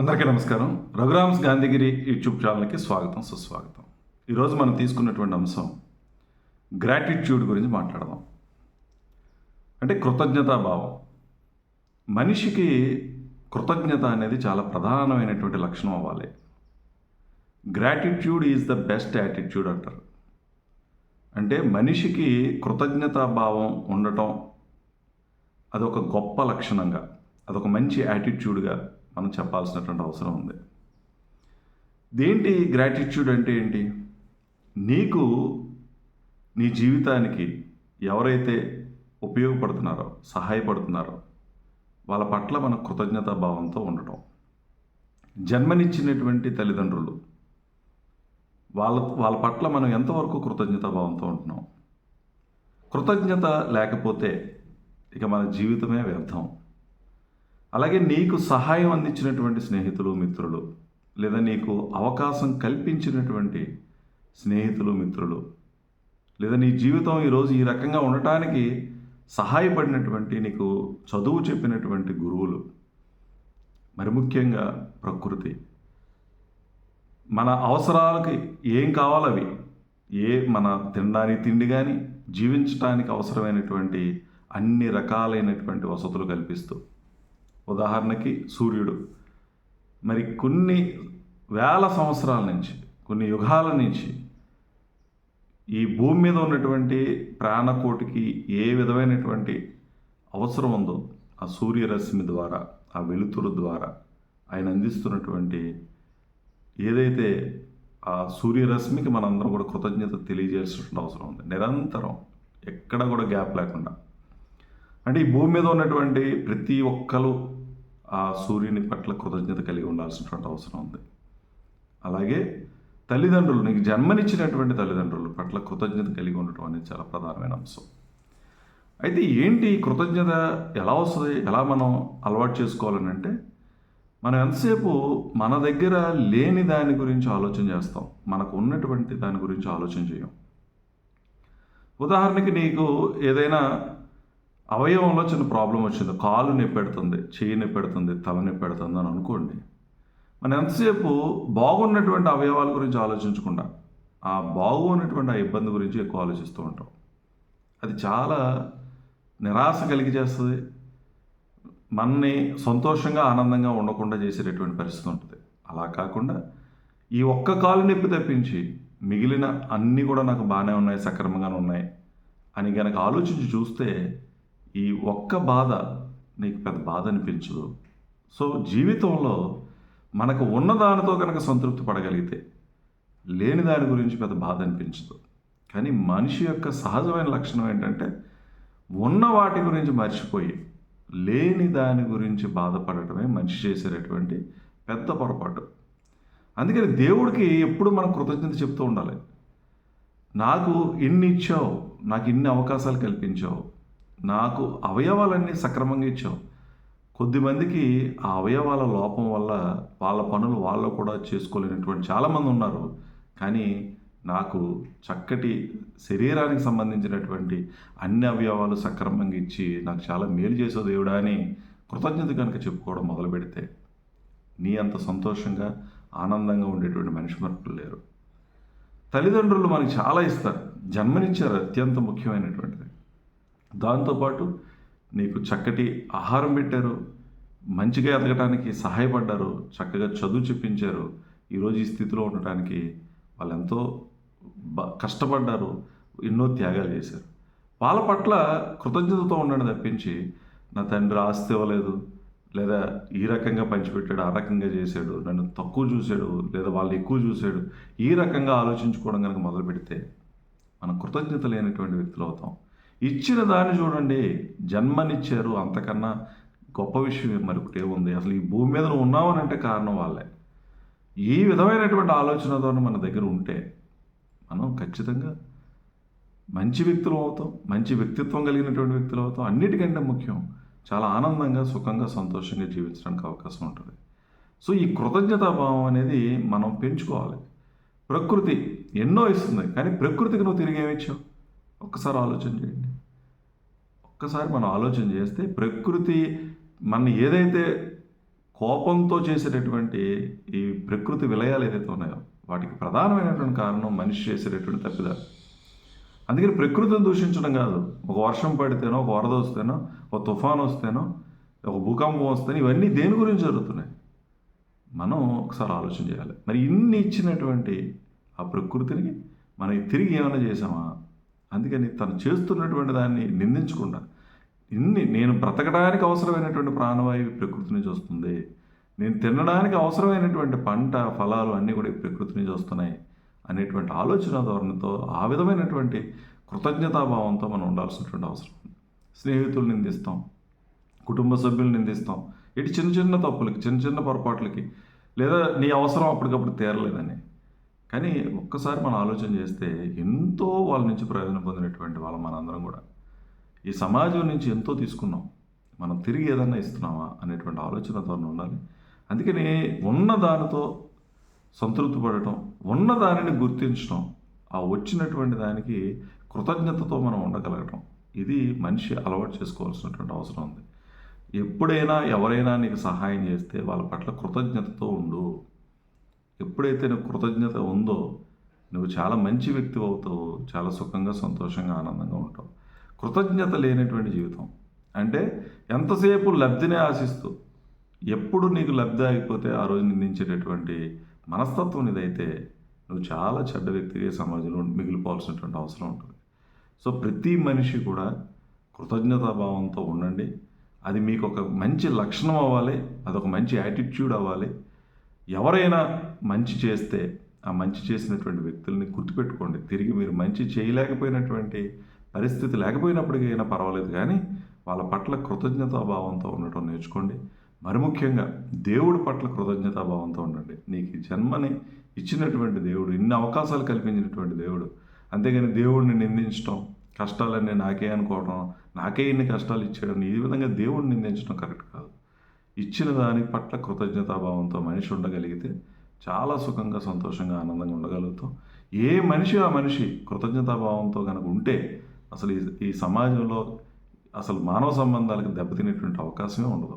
అందరికీ నమస్కారం. రఘురామ్స్ గాంధీగిరి యూట్యూబ్ ఛానల్కి స్వాగతం సుస్వాగతం. ఈరోజు మనం తీసుకున్నటువంటి అంశం గ్రాటిట్యూడ్ గురించి మాట్లాడదాం. అంటే కృతజ్ఞతాభావం. మనిషికి కృతజ్ఞత అనేది చాలా ప్రధానమైనటువంటి లక్షణం అవ్వాలి. Gratitude is the best attitude అంటారు. అంటే మనిషికి కృతజ్ఞతాభావం ఉండటం అదొక గొప్ప లక్షణంగా అదొక మంచి యాటిట్యూడ్గా మనం చెప్పాల్సినటువంటి అవసరం ఉంది. దేంటి గ్రాటిట్యూడ్ అంటే ఏంటి? నీకు నీ జీవితానికి ఎవరైతే ఉపయోగపడుతున్నారో సహాయపడుతున్నారో వాళ్ళ పట్ల మన కృతజ్ఞతా భావంతో ఉండటం. జన్మనిచ్చినటువంటి తల్లిదండ్రులు వాళ్ళ వాళ్ళ పట్ల మనం ఎంతవరకు కృతజ్ఞతా భావంతో ఉంటున్నాం? కృతజ్ఞత లేకపోతే ఇక మన జీవితమే వ్యర్థం. అలాగే నీకు సహాయం అందించినటువంటి స్నేహితులు మిత్రులు లేదా నీకు అవకాశం కల్పించినటువంటి స్నేహితులు మిత్రులు లేదా నీ జీవితం ఈరోజు ఈ రకంగా ఉండటానికి సహాయపడినటువంటి నీకు చదువు చెప్పినటువంటి గురువులు మరి ముఖ్యంగా ప్రకృతి. మన అవసరాలకి ఏం కావాలో అవి ఏ మన తినడానికి తిండి కానీ జీవించడానికి అవసరమైనటువంటి అన్ని రకాలైనటువంటి వసతులు కల్పిస్తూ ఉదాహరణకి సూర్యుడు. మరి కొన్ని వేల సంవత్సరాల నుంచి కొన్ని యుగాల నుంచి ఈ భూమి మీద ఉన్నటువంటి ప్రాణకోటికి ఏ విధమైనటువంటి అవసరం ఉందో ఆ సూర్యరశ్మి ద్వారా ఆ వెలుతురు ద్వారా ఆయన అందిస్తున్నటువంటి ఏదైతే ఆ సూర్యరశ్మికి మనందరం కూడా కృతజ్ఞత తెలియజేయాల్సిన అవసరం ఉంది. నిరంతరం ఎక్కడ కూడా గ్యాప్ లేకుండా. అంటే ఈ భూమి మీద ఉన్నటువంటి ప్రతి ఒక్కరు ఆ సూర్యుని పట్ల కృతజ్ఞత కలిగి ఉండాల్సినటువంటి అవసరం ఉంది. అలాగే తల్లిదండ్రులు నీకు జన్మనిచ్చినటువంటి తల్లిదండ్రుల పట్ల కృతజ్ఞత కలిగి ఉండటం అనేది చాలా ప్రధానమైన అంశం. అయితే ఏంటి కృతజ్ఞత ఎలా వస్తుంది ఎలా మనం అలవాటు చేసుకోవాలని అంటే మనం ఎంతసేపు మన దగ్గర లేని దాని గురించి ఆలోచన చేస్తాం మనకు ఉన్నటువంటి దాని గురించి ఆలోచన చేయం. ఉదాహరణకి నీకు ఏదైనా అవయవంలో చిన్న ప్రాబ్లం వచ్చింది. కాలు నొప్పెడుతుంది చేయి నొప్పెడుతుంది తల నొప్పెడుతుంది అని అనుకోండి. మనం ఎంతసేపు బాగున్నటువంటి అవయవాల గురించి ఆలోచించకుండా ఆ బాగున్నటువంటి ఆ ఇబ్బంది గురించి ఎక్కువ ఆలోచిస్తూ ఉంటాం. అది చాలా నిరాశ కలిగి చేస్తుంది. మనని సంతోషంగా ఆనందంగా ఉండకుండా చేసేటటువంటి పరిస్థితి ఉంటుంది. అలా కాకుండా ఈ ఒక్క కాలు నొప్పి తప్పించి మిగిలిన అన్నీ కూడా నాకు బాగానే ఉన్నాయి సక్రమంగానే ఉన్నాయి అని కనుక ఆలోచించి చూస్తే ఈ ఒక్క బాధ నీకు పెద్ద బాధ అనిపించదు. సో జీవితంలో మనకు ఉన్న దానితో కనుక సంతృప్తి పడగలిగితే లేని దాని గురించి పెద్ద బాధ అనిపించదు. కానీ మనిషి యొక్క సహజమైన లక్షణం ఏంటంటే ఉన్న వాటి గురించి మర్చిపోయి లేని దాని గురించి బాధపడటమే మనిషి చేసేటటువంటి పెద్ద పొరపాటు. అందుకని దేవుడికి ఎప్పుడు మనం కృతజ్ఞత చెప్తూ ఉండాలి. నాకు ఇన్ని ఇచ్చావు నాకు ఇన్ని అవకాశాలు కల్పించావు నాకు అవయవాలన్నీ సక్రమంగా ఇచ్చావు. కొద్దిమందికి ఆ అవయవాల లోపం వల్ల వాళ్ళ పనులు వాళ్ళు కూడా చేసుకోలేనటువంటి చాలామంది ఉన్నారు. కానీ నాకు చక్కటి శరీరానికి సంబంధించినటువంటి అన్ని అవయవాలు సక్రమంగా ఇచ్చి నాకు చాలా మేలు చేసే దేవుడా అని కృతజ్ఞత కనుక చెప్పుకోవడం మొదలు పెడితే నీ అంత సంతోషంగా ఆనందంగా ఉండేటువంటి మనిషి మరొకరు లేరు. తల్లిదండ్రులు మనకి చాలా ఇస్తారు. జన్మనిచ్చారు అత్యంత ముఖ్యమైనటువంటిది. దాంతోపాటు నీకు చక్కటి ఆహారం పెట్టారు మంచిగా ఎదగటానికి సహాయపడ్డారు చక్కగా చదువు చెప్పించారు ఈరోజు ఈ స్థితిలో ఉండటానికి వాళ్ళు ఎంతో బ- కష్టపడ్డారు ఎన్నో త్యాగాలు చేశారు. వాళ్ళ పట్ల కృతజ్ఞతతో ఉండడం తప్పించి నా తండ్రి ఆస్తి ఇవ్వలేదు లేదా ఈ రకంగా పంచిపెట్టాడు ఆ రకంగా చేశాడు నన్ను తక్కువ చూశాడు లేదా వాళ్ళు ఎక్కువ చూశాడు ఈ రకంగా ఆలోచించుకోవడం కనుక మొదలు పెడితే మనం కృతజ్ఞత లేనటువంటి వ్యక్తులు అవుతాం. ఇచ్చిన దాన్ని చూడండి. జన్మనిచ్చారు. అంతకన్నా గొప్ప విషయం మరొకటి ఏముంది? అసలు ఈ భూమి మీద నువ్వు ఉన్నావు అని అంటే కారణం వాళ్ళే. ఈ విధమైనటువంటి ఆలోచనతో మన దగ్గర ఉంటే మనం ఖచ్చితంగా మంచి వ్యక్తులు అవుతాం. మంచి వ్యక్తిత్వం కలిగినటువంటి వ్యక్తులు అవుతాం. అన్నిటికంటే ముఖ్యం చాలా ఆనందంగా సుఖంగా సంతోషంగా జీవించడానికి అవకాశం ఉంటుంది. సో ఈ కృతజ్ఞతాభావం అనేది మనం పెంచుకోవాలి. ప్రకృతి ఎన్నో ఇస్తుంది. కానీ ప్రకృతికి నువ్వు తిరిగి ఏమిచ్చావు ఒక్కసారి ఆలోచన చేయండి. ఒక్కసారి మనం ఆలోచన చేస్తే ప్రకృతి మన ఏదైతే కోపంతో చేసేటటువంటి ఈ ప్రకృతి విలయాలు ఏదైతే ఉన్నాయో వాటికి ప్రధానమైనటువంటి కారణం మనిషి చేసేటటువంటి తప్పిదాలు. అందుకని ప్రకృతిని దూషించడం కాదు. ఒక వర్షం పడితేనో ఒక వరద వస్తేనో ఒక తుఫాన్ వస్తేనో ఒక భూకంపం వస్తేనో ఇవన్నీ దేని గురించి జరుగుతున్నాయి? మనం ఒకసారి ఆలోచన చేయాలి. మరి ఇన్ని ఇచ్చినటువంటి ఆ ప్రకృతిని మనం తిరిగి ఏమైనా చేసామా? అందుకని తను చేస్తున్నటువంటి దాన్ని నిందించకుండా ఇన్ని నేను బ్రతకడానికి అవసరమైనటువంటి ప్రాణవాయువు ప్రకృతి నుంచి వస్తుంది. నేను తినడానికి అవసరమైనటువంటి పంట ఫలాలు అన్నీ కూడా ప్రకృతి నుంచి వస్తున్నాయి అనేటువంటి ఆలోచన ధోరణితో ఆ విధమైనటువంటి కృతజ్ఞతాభావంతో మనం ఉండాల్సినటువంటి అవసరం. స్నేహితులు నిందిస్తాం కుటుంబ సభ్యులు నిందిస్తాం. ఇటు చిన్న చిన్న తప్పులకి చిన్న చిన్న పొరపాట్లకి లేదా నీ అవసరం అప్పటికప్పుడు తీరలేదని కానీ ఒక్కసారి మనం ఆలోచన చేస్తే ఎంతో వాళ్ళ నుంచి ప్రయోజనం పొందినటువంటి వాళ్ళం మనందరం కూడా. ఈ సమాజం నుంచి ఎంతో తీసుకున్నాం. మనం తిరిగి ఏదన్నా ఇస్తున్నామా అనేటువంటి ఆలోచనతో ఉండాలి. అందుకని ఉన్న దానితో సంతృప్తి పడటం ఉన్న దానిని గుర్తించడం ఆ వచ్చినటువంటి దానికి కృతజ్ఞతతో మనం ఉండగలగటం ఇది మనిషి అలవాటు చేసుకోవాల్సినటువంటి అవసరం ఉంది. ఎప్పుడైనా ఎవరైనా నీకు సహాయం చేస్తే వాళ్ళ పట్ల కృతజ్ఞతతో ఉండు. ఎప్పుడైతే నీకు కృతజ్ఞత ఉందో నువ్వు చాలా మంచి వ్యక్తి అవుతావు చాలా సుఖంగా సంతోషంగా ఆనందంగా ఉంటావు. కృతజ్ఞత లేనటువంటి జీవితం. అంటే ఎంతసేపు లబ్ధినే ఆశిస్తూ ఎప్పుడు నీకు లబ్ధి ఆగిపోతే ఆ రోజు నిందించేటటువంటి మనస్తత్వం ఇదైతే నువ్వు చాలా చెడ్డ వ్యక్తిగా సమాజంలో మిగిలిపోవాల్సినటువంటి అవసరం ఉంటుంది. సో ప్రతి మనిషి కూడా కృతజ్ఞతాభావంతో ఉండండి. అది మీకు ఒక మంచి లక్షణం అవ్వాలి అదొక మంచి యాటిట్యూడ్ అవ్వాలి. ఎవరైనా మంచి చేస్తే ఆ మంచి చేసినటువంటి వ్యక్తుల్ని గుర్తుపెట్టుకోండి. తిరిగి మీరు మంచి చేయలేకపోయినటువంటి పరిస్థితి లేకపోయినప్పటికైనా పర్వాలేదు కానీ వాళ్ళ పట్ల కృతజ్ఞతాభావంతో ఉండటం నేర్చుకోండి. మరి ముఖ్యంగా దేవుడి పట్ల కృతజ్ఞతాభావంతో ఉండండి. నీకు జన్మని ఇచ్చినటువంటి దేవుడు ఇన్ని అవకాశాలు కల్పించినటువంటి దేవుడు. అంతేగాని దేవుడిని నిందించడం కష్టాలన్నీ నాకే అనుకోవడం నాకే ఇన్ని కష్టాలు ఇచ్చేయడం ఈ విధంగా దేవుడిని నిందించడం కరెక్ట్ కాదు. ఇచ్చిన దాని పట్ల కృతజ్ఞతాభావంతో మనిషి ఉండగలిగితే చాలా సుఖంగా సంతోషంగా ఆనందంగా ఉండగలుగుతాం. ఏ మనిషి ఆ మనిషి కృతజ్ఞతాభావంతో కనుక ఉంటే అసలు ఈ ఈ సమాజంలో అసలు మానవ సంబంధాలకు దెబ్బతినేటువంటి అవకాశమే ఉండదు.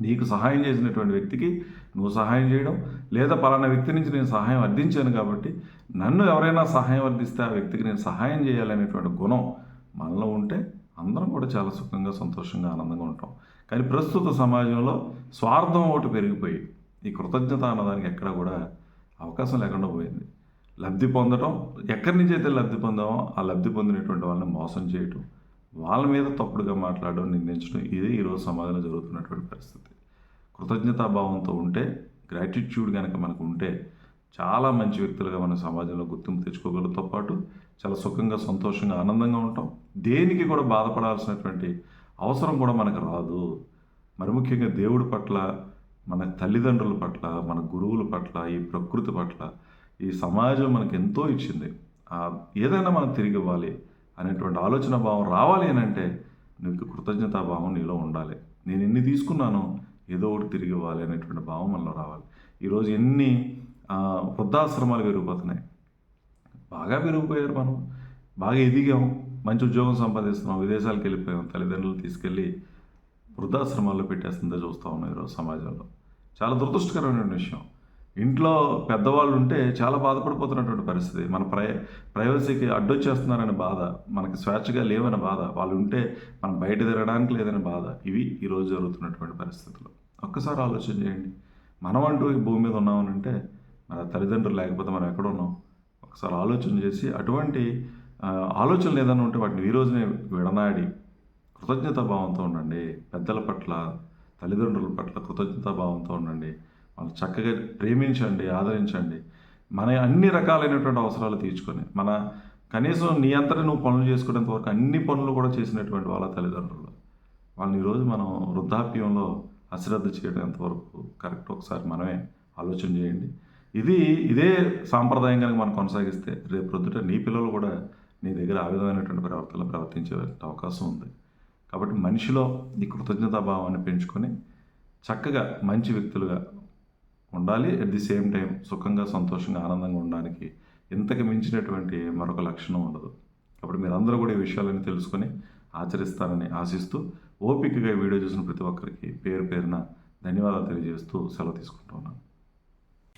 నీకు సహాయం చేసినటువంటి వ్యక్తికి నువ్వు సహాయం చేయడం లేదా పలానా వ్యక్తి నుంచి నేను సహాయం అర్థించాను కాబట్టి నన్ను ఎవరైనా సహాయం అర్థిస్తే ఆ వ్యక్తికి నేను సహాయం చేయాలనేటువంటి గుణం మనలో ఉంటే అందరం కూడా చాలా సుఖంగా సంతోషంగా ఆనందంగా ఉంటాం. కానీ ప్రస్తుత సమాజంలో స్వార్థం ఒకటి పెరిగిపోయి ఈ కృతజ్ఞత అన్నదానికి ఎక్కడ కూడా అవకాశం లేకుండా పోయింది. లబ్ధి పొందడం ఎక్కడి నుంచి అయితే లబ్ధి పొందామో ఆ లబ్ధి పొందినటువంటి వాళ్ళని మోసం చేయటం వాళ్ళ మీద తప్పుడుగా మాట్లాడడం నిందించడం ఇదే ఈరోజు సమాజంలో జరుగుతున్నటువంటి పరిస్థితి. కృతజ్ఞతాభావంతో ఉంటే గ్రాటిట్యూడ్ కనుక మనకు ఉంటే చాలా మంచి వ్యక్తులుగా మన సమాజంలో గుర్తింపు తెచ్చుకోగలతో పాటు చాలా సుఖంగా సంతోషంగా ఆనందంగా ఉంటాం. దేనికి కూడా బాధపడాల్సినటువంటి అవసరం కూడా మనకు రాదు. మరి ముఖ్యంగా దేవుడి పట్ల మన తల్లిదండ్రుల పట్ల మన గురువుల పట్ల ఈ ప్రకృతి పట్ల ఈ సమాజం మనకు ఎంతో ఇచ్చింది. ఏదైనా మనం తిరిగి ఇవ్వాలి అనేటువంటి ఆలోచన భావం రావాలి అని అంటే నీకు కృతజ్ఞతాభావం నీలో ఉండాలి. నేను ఎన్ని తీసుకున్నానో ఏదో ఒకటి తిరిగి ఇవ్వాలి అనేటువంటి భావం మనలో రావాలి. ఈరోజు ఎన్ని వృద్ధాశ్రమాలు పెరిగిపోతున్నాయి. బాగా పెరిగిపోయారు మనం. బాగా ఎదిగాం. మంచి ఉద్యోగం సంపాదిస్తున్నాం. విదేశాలకు వెళ్ళిపోయాం. తల్లిదండ్రులు తీసుకెళ్ళి వృద్ధాశ్రమాల్లో పెట్టేస్తుందో చూస్తూ ఉన్నాం ఈరోజు సమాజంలో. చాలా దురదృష్టకరమైన విషయం. ఇంట్లో పెద్దవాళ్ళు ఉంటే చాలా బాధపడిపోతున్నటువంటి పరిస్థితి. మన ప్రై ప్రైవసీకి అడ్డొచ్చేస్తున్నారనే బాధ. మనకి స్వేచ్ఛగా లేవనే బాధ. వాళ్ళు ఉంటే మనం బయట తిరగడానికి లేదనే బాధ. ఇవి ఈరోజు జరుగుతున్నటువంటి పరిస్థితులు. ఒక్కసారి ఆలోచన చేయండి. మనం అంటూ ఈ భూమి మీద ఉన్నామనంటే మన తల్లిదండ్రులు లేకపోతే మనం ఎక్కడ ఉన్నాం? ఒకసారి ఆలోచన చేసి అటువంటి ఆలోచనలు ఏదైనా ఉంటే వాటిని ఈ రోజునే విడనాడి కృతజ్ఞతాభావంతో ఉండండి. పెద్దల పట్ల తల్లిదండ్రుల పట్ల కృతజ్ఞతాభావంతో ఉండండి. వాళ్ళు చక్కగా ప్రేమించండి ఆదరించండి. మన అన్ని రకాలైనటువంటి అవసరాలు తీర్చుకొని మన కనీసం నీ అంతటా నువ్వు పనులు చేసుకునేంత వరకు అన్ని పనులు కూడా చేసినటువంటి వాళ్ళ తల్లిదండ్రులు. వాళ్ళని ఈరోజు మనం వృద్ధాప్యంలో అశ్రద్ధ చేయడం ఎంతవరకు కరెక్ట్? ఒకసారి మనమే ఆలోచన చేయండి. ఇది ఇదే సాంప్రదాయం కనుక మనం కొనసాగిస్తే రేపు ప్రొద్దుట నీ పిల్లలు కూడా నీ దగ్గర ఆ విధమైనటువంటి ప్రవర్తనలు ప్రవర్తించే అవకాశం ఉంది. కాబట్టి మనిషిలో ఈ కృతజ్ఞతాభావాన్ని పెంచుకొని చక్కగా మంచి వ్యక్తులుగా ఉండాలి. అట్ ది సేమ్ టైం సుఖంగా సంతోషంగా ఆనందంగా ఉండడానికి ఇంతకు మించినటువంటి మరొక లక్షణం ఉండదు. కాబట్టి మీరందరూ కూడా ఈ విషయాలని తెలుసుకొని ఆచరిస్తారని ఆశిస్తూ ఓపికగా వీడియో చూసిన ప్రతి ఒక్కరికి పేరు పేరున ధన్యవాదాలు తెలియజేస్తూ సెలవు తీసుకుంటున్నాను.